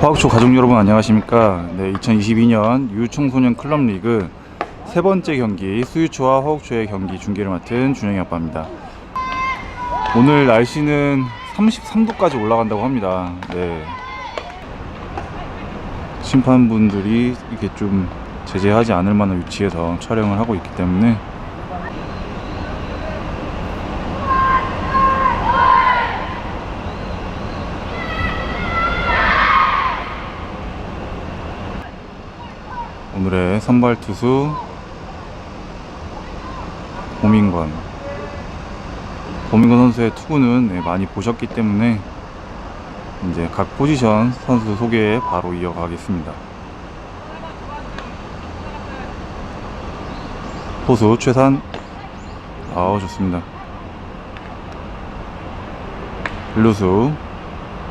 화학초 가족 여러분 안녕하십니까? 네, 2022년 유청소년 클럽 리그 세 번째 경기 수유초와 화학초의 경기 중계를 맡은 준영이 아빠입니다. 오늘 날씨는 33도까지 올라간다고 합니다. 네. 심판분들이 이게 좀 제재하지 않을 만한 위치에서 촬영을 하고 있기 때문에 선발 투수 고민권 고민권 선수의 투구는 네, 많이 보셨기 때문에 이제 각 포지션 선수 소개에 바로 이어가겠습니다. 포수 최산 아우 좋습니다. 일루수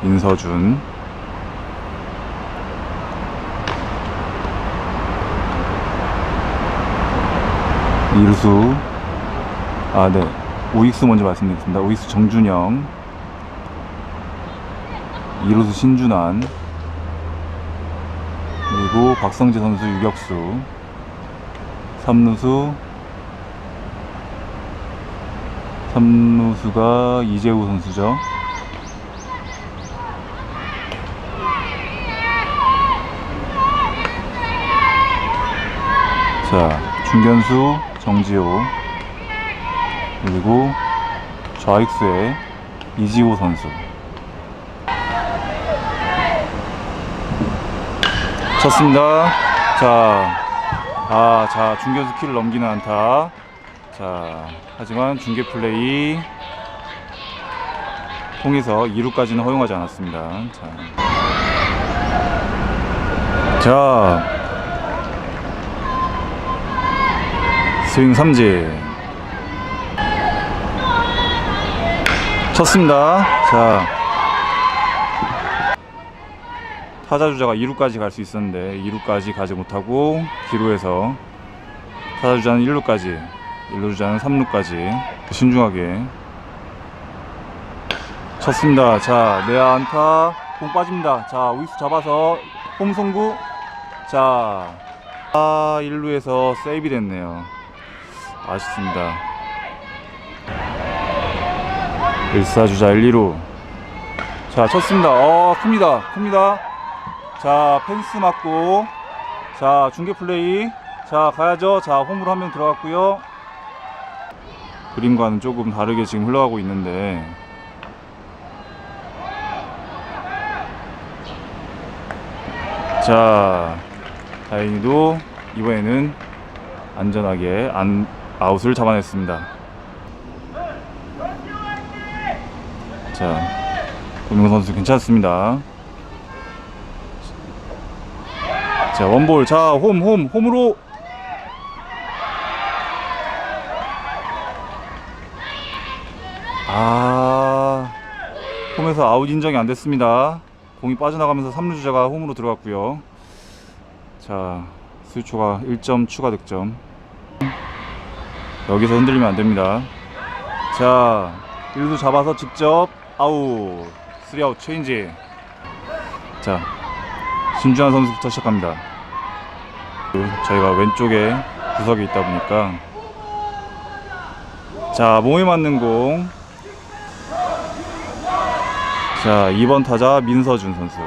인서준 이루수. 아네. 오익수 먼저 말씀드리겠습니다. 오익수 정준영. 이루수 신준환. 그리고 박성재 선수 유격수. 삼루수. 삼루수가 이재우 선수죠. 자 중견수 정지호 그리고 좌익수의 이지호 선수. 쳤습니다. 자, 아, 자 중견수 키를 넘기는 안타. 자 하지만 중계 플레이 통해서 2루까지는 허용하지 않았습니다. 자, 자 스윙 삼진 쳤습니다. 자 타자 주자가 2루까지 갈 수 있었는데 2루까지 가지 못하고 기루에서 타자 주자는 1루까지 1루 주자는 3루까지 신중하게 쳤습니다. 자 내야 안타 공 빠집니다. 자 우익수 잡아서 홈송구 자 아, 1루에서 세이브 됐네요. 아쉽습니다. 1사주자 1, 2루. 자, 쳤습니다. 어, 큽니다. 큽니다. 자, 펜스 맞고. 자, 중계 플레이. 자, 가야죠. 자, 홈으로 한 명 들어갔고요. 그림과는 조금 다르게 지금 흘러가고 있는데. 자, 다행히도 이번에는 안전하게 안, 아웃을 잡아냈습니다. 자, 고명 선수 괜찮습니다. 자, 원볼. 자, 홈, 홈, 홈으로. 아, 홈에서 아웃 인정이 안 됐습니다. 공이 빠져나가면서 3루 주자가 홈으로 들어갔고요. 자, 수초가 1점 추가 득점. 여기서 흔들리면 안 됩니다. 자, 1루 잡아서 직접 아웃. 3아웃 체인지. 자, 신주환 선수부터 시작합니다. 저희가 왼쪽에 구석에 있다 보니까 자, 몸에 맞는 공. 자, 2번 타자 민서준 선수.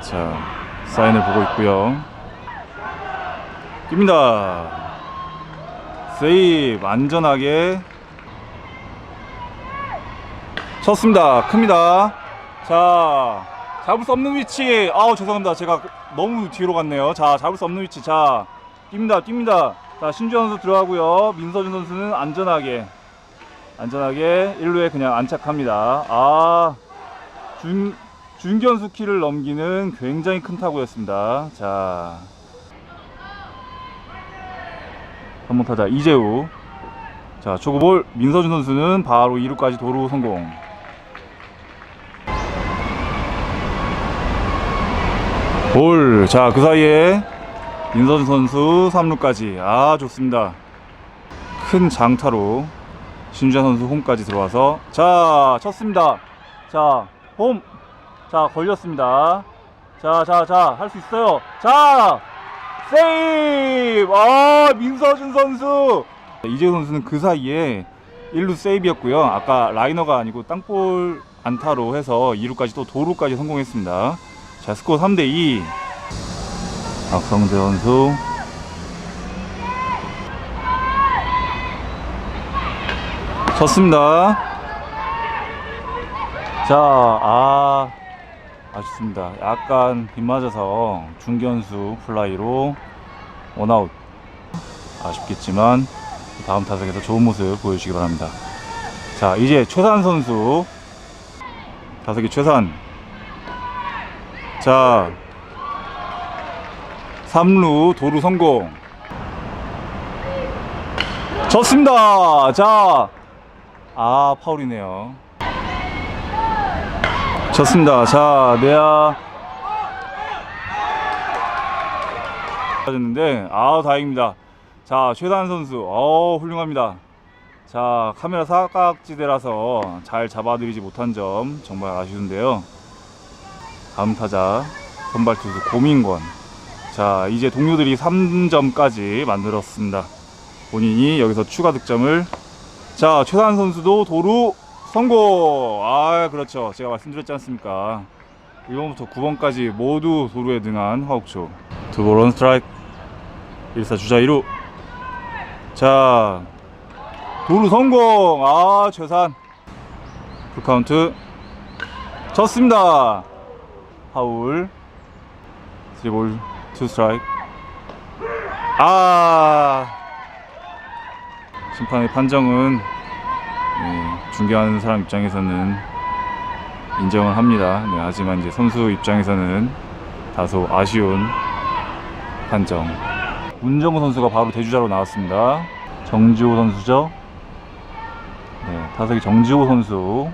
자, 사인을 보고 있고요. 뜁니다. 세이브 안전하게 쳤습니다. 큽니다. 자, 잡을 수 없는 위치. 아우 죄송합니다. 제가 너무 뒤로 갔네요. 자, 잡을 수 없는 위치. 자, 뜁니다. 뜁니다. 자, 신주 선수 들어가고요. 민서준 선수는 안전하게 안전하게 1루에 그냥 안착합니다. 아, 준 준견수 키를 넘기는 굉장히 큰 타구였습니다. 자, 3번 타자 이재우. 자, 초구볼 민서준 선수는 바로 2루까지 도루 성공. 볼. 자, 그 사이에 민서준 선수 3루까지. 아, 좋습니다. 큰 장타로 신주환 선수 홈까지 들어와서 자, 쳤습니다. 자, 홈. 자, 걸렸습니다. 자, 자, 자, 할 수 있어요. 자, 세이브! 아, 민서준 선수! 이재 선수는 그 사이에 1루 세이브였고요. 아까 라이너가 아니고 땅볼 안타로 해서 2루까지 또 도루까지 성공했습니다. 자, 스코어 3대2. 박성재 선수. 쳤습니다. 자, 아, 아쉽습니다. 약간 빗맞아서 중견수 플라이로 원아웃. 아쉽겠지만 다음 타석에서 좋은 모습 보여주시기 바랍니다. 자, 이제 최산 선수. 타석이 최산. 자, 3루 도루 성공. 졌습니다. 자, 아, 파울이네요. 졌습니다. 자, 내야. 졌는데, 아, 다행입니다. 자, 최단 선수, 어, 훌륭합니다. 자, 카메라 사각지대라서 잘 잡아드리지 못한 점 정말 아쉬운데요. 다음 타자, 선발 투수 고민권. 자, 이제 동료들이 3점까지 만들었습니다. 본인이 여기서 추가 득점을 자, 최단 선수도 도루 성공. 아, 그렇죠. 제가 말씀드렸지 않습니까? 1번부터 9번까지 모두 도루에 등한 화옥초. 두볼 원 스트라이크. 1사 주자 2루. 자, 도루 성공. 아, 최산. 풀카운트. 졌습니다. 파울. 3볼 2 스트라이크. 아, 심판의 판정은 네, 중계하는 사람 입장에서는 인정을 합니다. 네, 하지만 이제 선수 입장에서는 다소 아쉬운 판정. 문정우 선수가 바로 대주자로 나왔습니다. 정지호 선수죠. 네, 타석이 정지호 선수.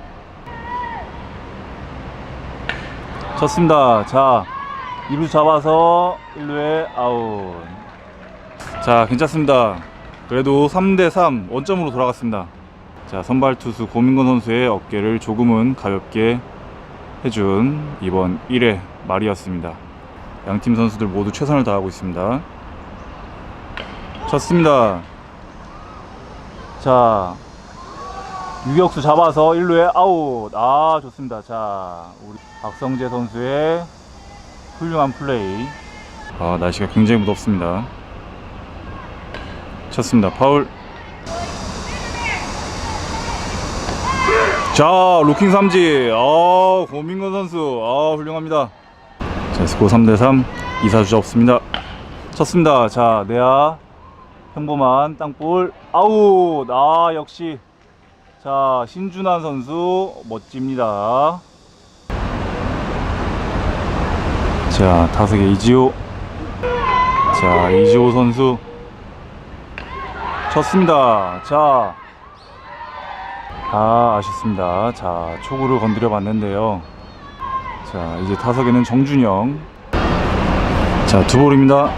쳤습니다. 자, 2루 잡아서 1루에 아웃. 자, 괜찮습니다. 그래도 3대3 원점으로 돌아갔습니다. 자, 선발 투수 고민건 선수의 어깨를 조금은 가볍게 해준 이번 1회 말이었습니다. 양팀 선수들 모두 최선을 다하고 있습니다. 쳤습니다. 자, 유격수 잡아서 1루에 아웃. 아, 좋습니다. 자, 우리 박성재 선수의 훌륭한 플레이. 아, 날씨가 굉장히 무덥습니다. 쳤습니다. 파울. 자, 로킹 삼지. 아, 고민건 선수. 아, 훌륭합니다. 자, 스코어 3대 3. 이사주자 없습니다. 쳤습니다. 자, 내야 평범한 땅볼 아웃. 아, 역시 자, 신준환 선수 멋집니다. 자, 타석에 이지호. 자, 이지호 선수 쳤습니다. 자, 아, 아쉽습니다. 자, 초구를 건드려 봤는데요. 자, 이제 타석에는 정준영. 자, 두 볼입니다.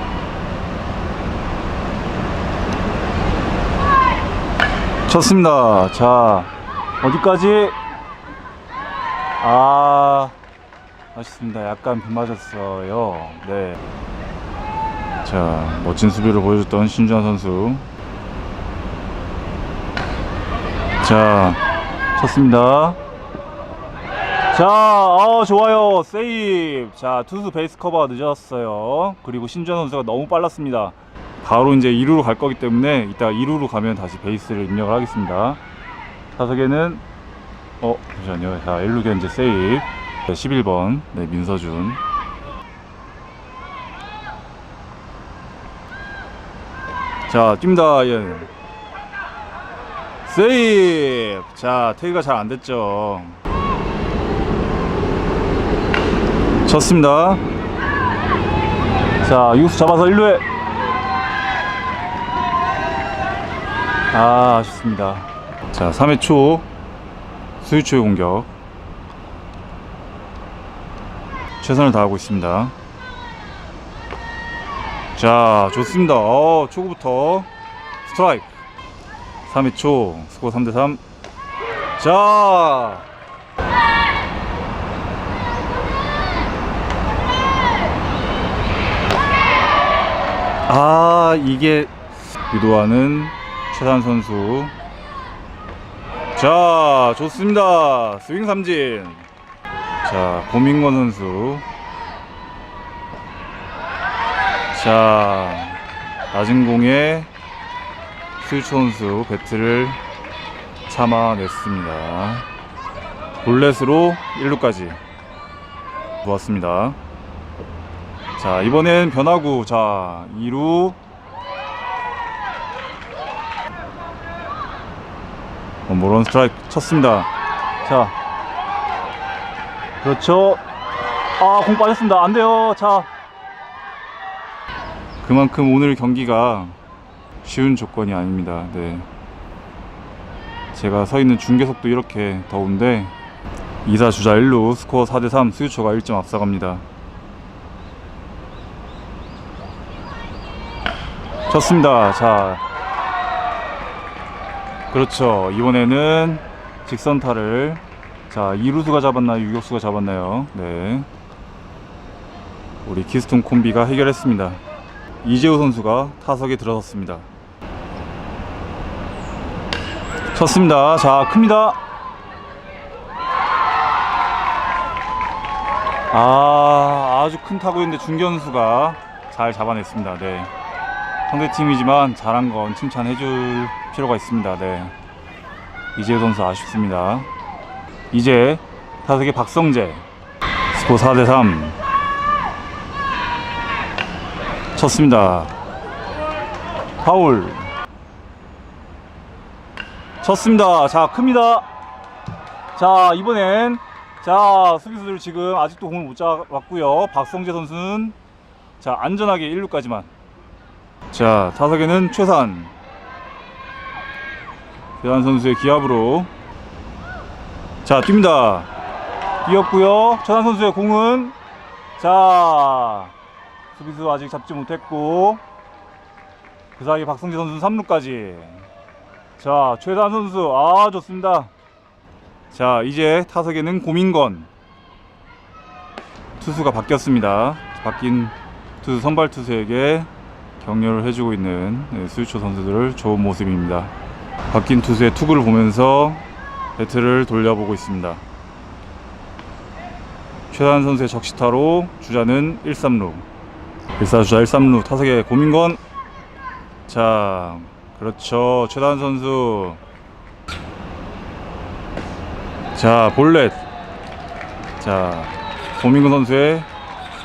쳤습니다. 자, 어디까지? 아, 아쉽습니다. 약간 빗 맞았어요. 네. 자, 멋진 수비를 보여줬던 신주환 선수. 자, 쳤습니다. 자, 어, 좋아요. 세이브. 자, 투수 베이스 커버가 늦었어요. 그리고 신주환 선수가 너무 빨랐습니다. 바로 이제 2루로 갈 거기 때문에 이따 2루로 가면 다시 베이스를 입력을 하겠습니다. 타석에는 어, 잠시만요. 자, 1루 견제 세이브. 네, 11번. 네, 민서준. 자, 뜁니다. 예. 세이브. 자, 태그가 잘 안 됐죠. 쳤습니다. 자, 유수 잡아서 1루에. 아, 아쉽습니다. 자, 3회 초 스위초의 공격. 최선을 다하고 있습니다. 자, 좋습니다. 어, 초구부터 스트라이크. 3위 초 스코어 3대3 자 아, 이게 유도하는 최산 선수. 자, 좋습니다. 스윙 삼진. 자, 고민권 선수. 자, 낮은 공에 스위치 선수 배트를 참아냈습니다. 볼넷으로 1루까지 모았습니다. 자 이번엔 변화구. 자 2루. 원볼원 스트라이크 쳤습니다. 자 그렇죠. 아 공 빠졌습니다. 안 돼요. 자 그만큼 오늘 경기가 쉬운 조건이 아닙니다. 네. 제가 서 있는 중계석도 이렇게 더운데 2사 주자 1루 스코어 4대3 스유초가 1점 앞서갑니다. 쳤습니다. 자. 그렇죠. 이번에는 직선타를 자 2루수가 잡았나요? 유격수가 잡았나요? 네. 우리 키스톤 콤비가 해결했습니다. 이재호 선수가 타석에 들어섰습니다 쳤습니다. 자 큽니다. 아 아주 큰 타구인데 중견수가 잘 잡아냈습니다. 네. 상대팀이지만 잘한 건 칭찬해 줄 필요가 있습니다. 네. 이재호 선수 아쉽습니다. 이제 타석의 박성재 스코 4대3 쳤습니다. 파울 쳤습니다. 자 큽니다. 자 이번엔 자 수비수들 지금 아직도 공을 못 잡았고요. 박성재 선수는 자 안전하게 1루까지만. 자 타석에는 최산 최산 선수의 기합으로. 자 뜁니다. 뛰었고요. 최산 선수의 공은 자 수비수 아직 잡지 못했고 그 사이 박성재 선수는 3루까지 자 최산 선수. 아 좋습니다. 자 이제 타석에는 고민건. 투수가 바뀌었습니다. 바뀐 투수 선발 투수에게 격려를 해주고 있는 네, 수유초 선수들 좋은 모습입니다. 바뀐 투수의 투구를 보면서 배트를 돌려보고 있습니다. 최단 선수의 적시타로 주자는 1, 3루. 1사주자 1, 3루. 타석에 고민건. 자 그렇죠. 최단 선수. 자 볼넷. 자 고민건 선수의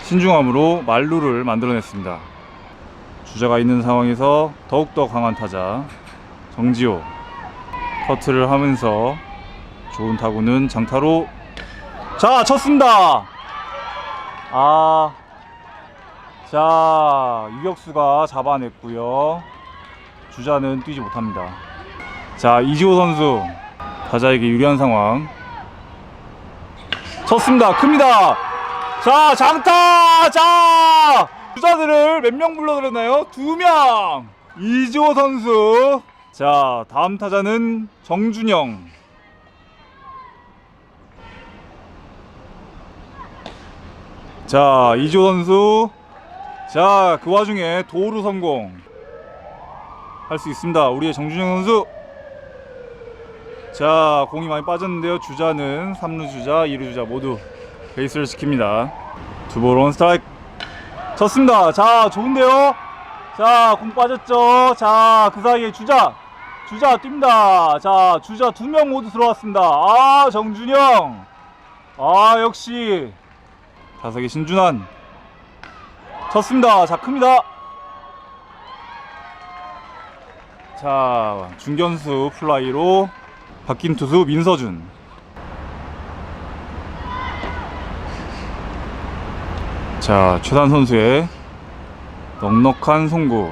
신중함으로 말루를 만들어냈습니다. 주자가 있는 상황에서 더욱더 강한 타자 정지호. 커트를 하면서 좋은 타구는 장타로. 자 쳤습니다. 아자 유격수가 잡아냈고요 주자는 뛰지 못합니다. 자 이지호 선수 타자에게 유리한 상황. 쳤습니다. 큽니다. 자 장타 자 주자들을 몇 명 불러들였나요? 두 명. 이지호 선수. 자 다음 타자는 정준영. 자 이지호 선수. 자 그 와중에 도루 성공 할 수 있습니다. 우리의 정준영 선수. 자 공이 많이 빠졌는데요. 주자는 3루 주자 2루 주자 모두 베이스를 지킵니다. 두볼 원 스트라이크. 쳤습니다. 자 좋은데요? 자 공 빠졌죠? 자 그 사이에 주자. 주자 뜁니다. 자 주자 두 명 모두 들어왔습니다. 아 정준영. 아 역시. 타석의 신준환. 쳤습니다. 자 큽니다 자 중견수 플라이로 바뀐 투수 민서준. 자 최단 선수의 넉넉한 송구.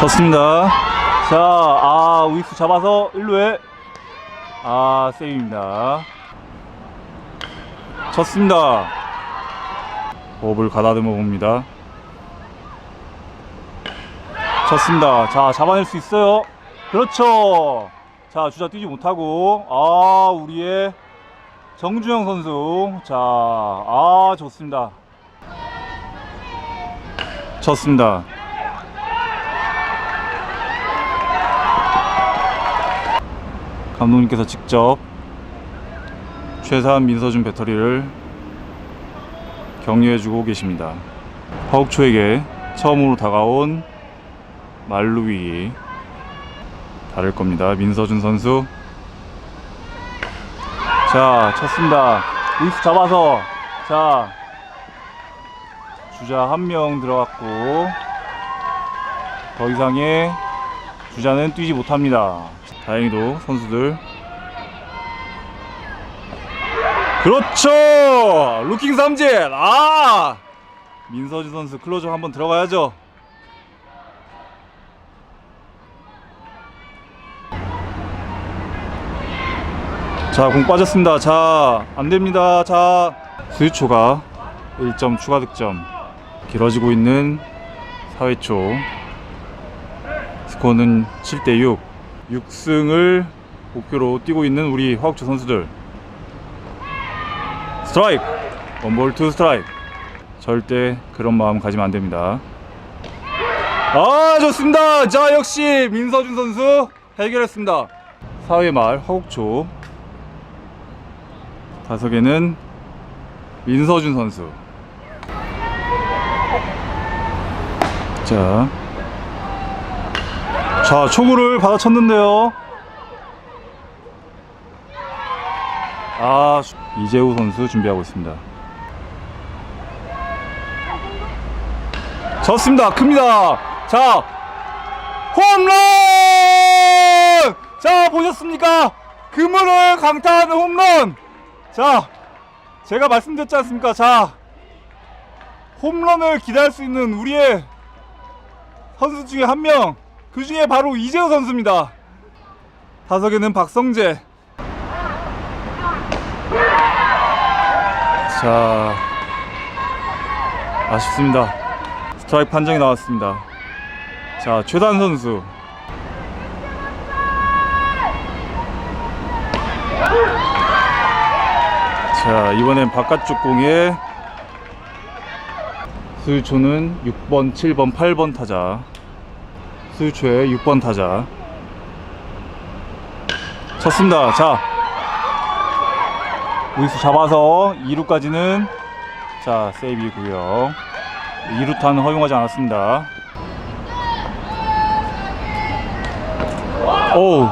쳤습니다. 자아 우익수 잡아서 1루에. 아 세이브입니다. 쳤습니다. 호흡을 가다듬어 봅니다 쳤습니다 자 잡아낼 수 있어요 그렇죠 자 주자 뛰지 못하고 아 우리의 정주영 선수. 자, 아, 좋습니다. 쳤습니다. 감독님께서 직접 최산 민서준 배터리를 격려해주고 계십니다. 허욱초에게 처음으로 다가온 말루위 다를 겁니다. 민서준 선수. 자, 쳤습니다. 루이스 잡아서 자 주자 한 명 들어갔고 더 이상의 주자는 뛰지 못합니다. 다행히도 선수들 그렇죠 루킹 삼진 아 민서준 선수 클로저 한번 들어가야죠 자 공 빠졌습니다. 자 안 됩니다. 자 스위초가 1점 추가 득점. 길어지고 있는 4회초. 스코어는 7대6 6승을 목표로 뛰고 있는 우리 화학초 선수들. 스트라이크! 원볼 투 스트라이크. 절대 그런 마음 가지면 안 됩니다. 아 좋습니다. 자 역시 민서준 선수 해결했습니다. 4회 말 화곡초 다석에는 민서준 선수. 자, 자 초구를 받아쳤는데요. 아 이재우 선수 준비하고 있습니다. 졌습니다. 큽니다. 자 홈런! 자 보셨습니까? 그물을 강타하는 홈런 자 제가 말씀드렸지 않습니까? 자 홈런을 기대할 수 있는 우리의 선수 중에 한 명 그 중에 바로 이재우 선수입니다. 다석에는 박성재. 자 아쉽습니다. 스트라이크 판정이 나왔습니다. 자 최단 선수 자 이번엔 바깥쪽 공에 수유초는 6번 7번 8번 타자. 수유초의 6번 타자. 쳤습니다. 자 우이수 잡아서 2루까지는 자 세이비고요. 2루타는 허용하지 않았습니다. 오우.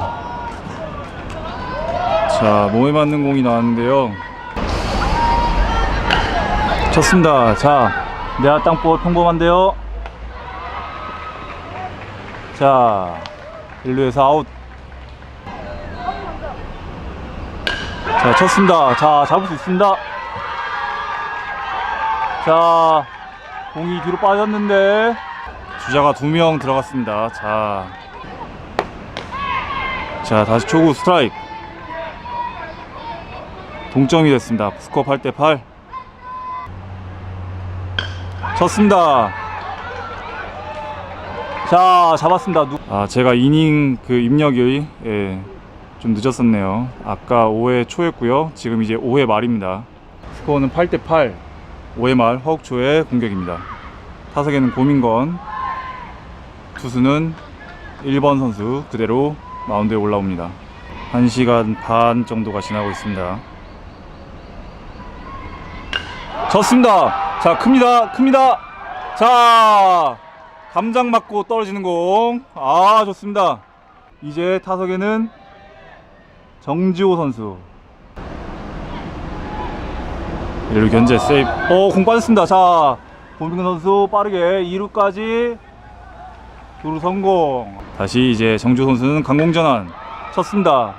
자 몸에 맞는 공이 나왔는데요 쳤습니다. 자 내야 땅볼 평범한데요. 자 1루에서 아웃. 자 쳤습니다. 자 잡을 수 있습니다. 자 공이 뒤로 빠졌는데 주자가 두 명 들어갔습니다. 자, 자 다시 초구 스트라이크. 동점이 됐습니다. 스코어 8대 8 쳤습니다. 자 잡았습니다. 누- 아 제가 이닝 그 입력이 예, 좀 늦었었네요. 아까 5회 초였고요. 지금 이제 5회 말입니다. 스코어는 8대 8 5회 말 허욱초의 공격입니다. 타석에는 고민건 투수는 1번 선수 그대로 마운드에 올라옵니다. 1시간 반 정도가 지나고 있습니다. 졌습니다 자 큽니다 큽니다. 자 감장 맞고 떨어지는 공 아 좋습니다. 이제 타석에는 정지호 선수. 1루 견제 세이브 어 공 빠졌습니다. 자 고민근 선수 빠르게 2루까지 도루 성공. 다시 이제 정지호 선수는 강공 전환. 쳤습니다.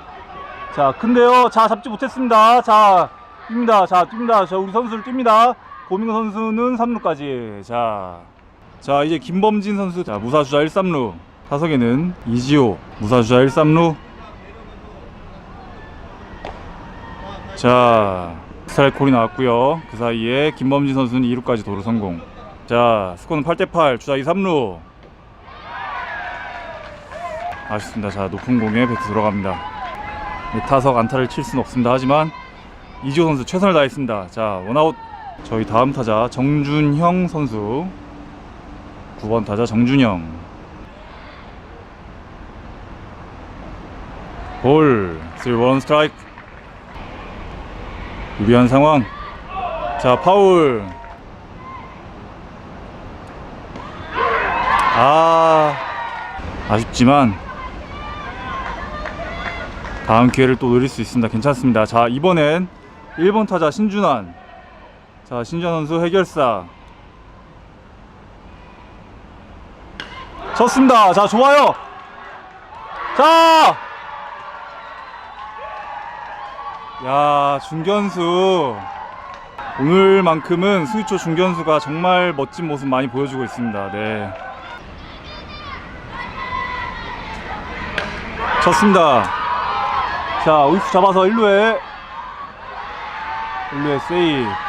자 큰데요. 자 잡지 못했습니다. 자 뜁니다. 자 뜁니다. 자 우리 선수들 뜁니다 고민근 선수는 3루까지. 자, 자 이제 김범진 선수. 자 무사주자 1, 3루. 타석에는 이지호. 무사주자 1, 3루. 자 스트라이크 콜이 나왔고요. 그 사이에 김범진 선수는 2루까지 도루 성공. 자 스코어는 8대8 주자 2, 3루. 아쉽습니다. 자 높은 공에 배트 들어갑니다. 네, 타석 안타를 칠 수는 없습니다. 하지만 이지호 선수 최선을 다했습니다. 자, 원아웃. 저희 다음 타자 정준형 선수. 9번 타자 정준영. 볼. 3원 스트라이크. 유리한 상황. 자, 파울. 아, 아쉽지만 다음 기회를 또 노릴 수 있습니다. 괜찮습니다. 자, 이번엔 1번 타자 신준환. 자, 신준환 선수 해결사. 쳤습니다. 자, 좋아요. 자! 야, 중견수. 오늘만큼은 스위초 중견수가 정말 멋진 모습 많이 보여주고 있습니다. 네. 쳤습니다. 자, 우익수 잡아서 1루에 1루에 세이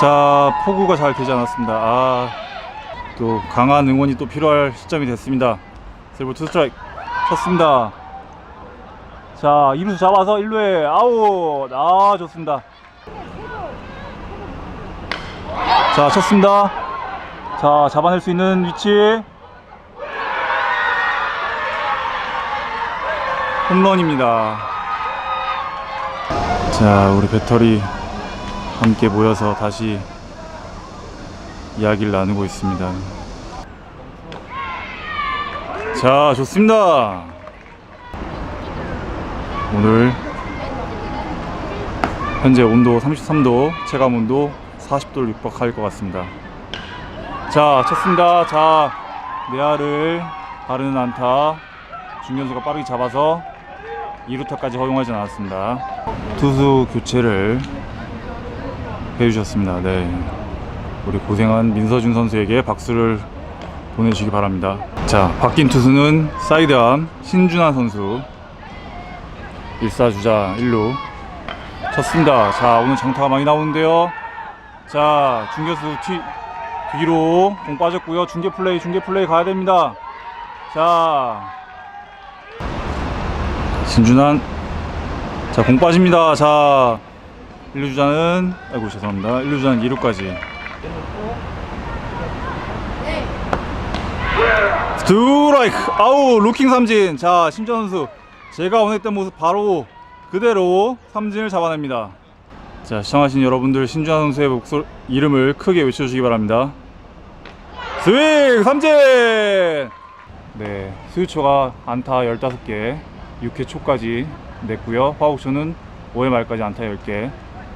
자, 포구가 잘 되지 않았습니다. 아, 또 강한 응원이 또 필요할 시점이 됐습니다. 세이브 투 스트라이크 쳤습니다. 자, 2루수 잡아서 1루에 아웃. 아, 좋습니다. 자, 쳤습니다. 자, 잡아낼 수 있는 위치. 홈런입니다. 자, 우리 배터리 함께 모여서 다시 이야기를 나누고 있습니다. 자, 좋습니다. 오늘 현재 온도 33도, 체감 온도 40도를 육박할 것 같습니다. 자, 쳤습니다. 자, 내야를 바르는 안타. 중견수가 빠르게 잡아서 2루타까지 허용하지 않았습니다. 투수 교체를 해 주셨습니다. 네. 우리 고생한 민서준 선수에게 박수를 보내주시기 바랍니다. 자, 바뀐 투수는 사이드암 신준하 선수. 1사주자 1루. 쳤습니다. 자, 오늘 장타가 많이 나오는데요. 자, 중교수 뒤, 뒤로 공 빠졌고요. 중계 플레이, 중계 플레이 가야 됩니다. 자, 신준한. 자, 공 빠집니다. 자, 1루 주자는, 아이고, 죄송합니다. 1루 주자는 2루까지. 스트라이크! 아우, 루킹 삼진. 자, 신준 선수. 제가 원했던 모습 바로 그대로 삼진을 잡아냅니다. 자, 시청하신 여러분들 신주환 선수의 목소리 이름을 크게 외쳐주시기 바랍니다. 스윙 삼진! 네, 스위초가 안타 15개, 6회 초까지 냈고요. 화옥초는 5회 말까지 안타 10개.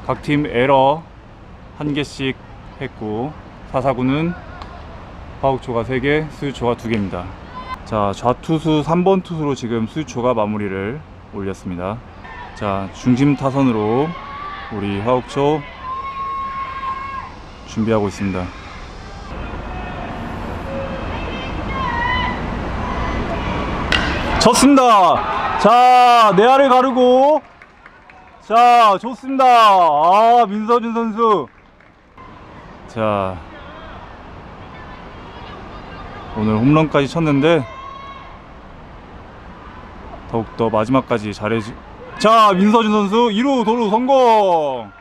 각 팀 에러 1개씩 했고 사사구는 화옥초가 3개, 스위초가 2개입니다. 자, 좌투수 3번 투수로 지금 스위초가 마무리를 올렸습니다. 자, 중심 타선으로 우리 화옥초 준비하고 있습니다. 쳤습니다. 자, 내야를 가르고. 자, 좋습니다. 아, 민서준 선수. 자, 오늘 홈런까지 쳤는데, 더욱더 마지막까지 잘해주. 자, 민서준 선수 2루 도루 성공.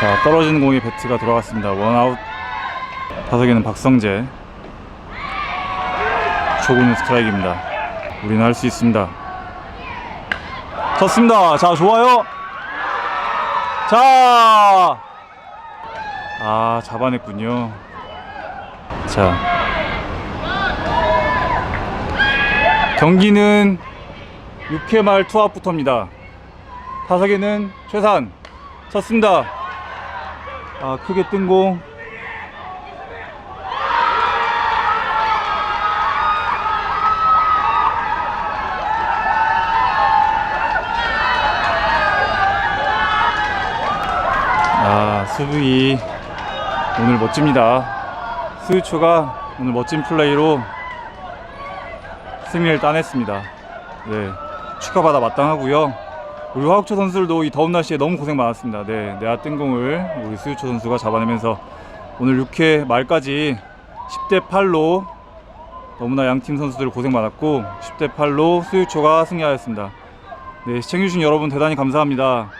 자, 떨어지는 공에 배트가 들어갔습니다. 원아웃. 타석에는 박성재. 초구는 스트라이크입니다. 우리는 할 수 있습니다. 쳤습니다. 자, 좋아요. 자, 아, 잡아냈군요. 자. 경기는 6회 말 투아웃부터입니다. 타석에는 최산. 쳤습니다. 아, 크게 뜬 공. 아, 수비 오늘 멋집니다. 스위초가 오늘 멋진 플레이로 승리를 따냈습니다. 네, 축하받아 마땅하고요. 우리 화학초 선수들도 이 더운 날씨에 너무 고생 많았습니다. 네, 내야 뜬공을 우리 수유초 선수가 잡아내면서 오늘 6회 말까지 10대 8로 너무나 양팀 선수들 고생 많았고 10대 8로 수유초가 승리하였습니다. 네, 시청해주신 여러분 대단히 감사합니다.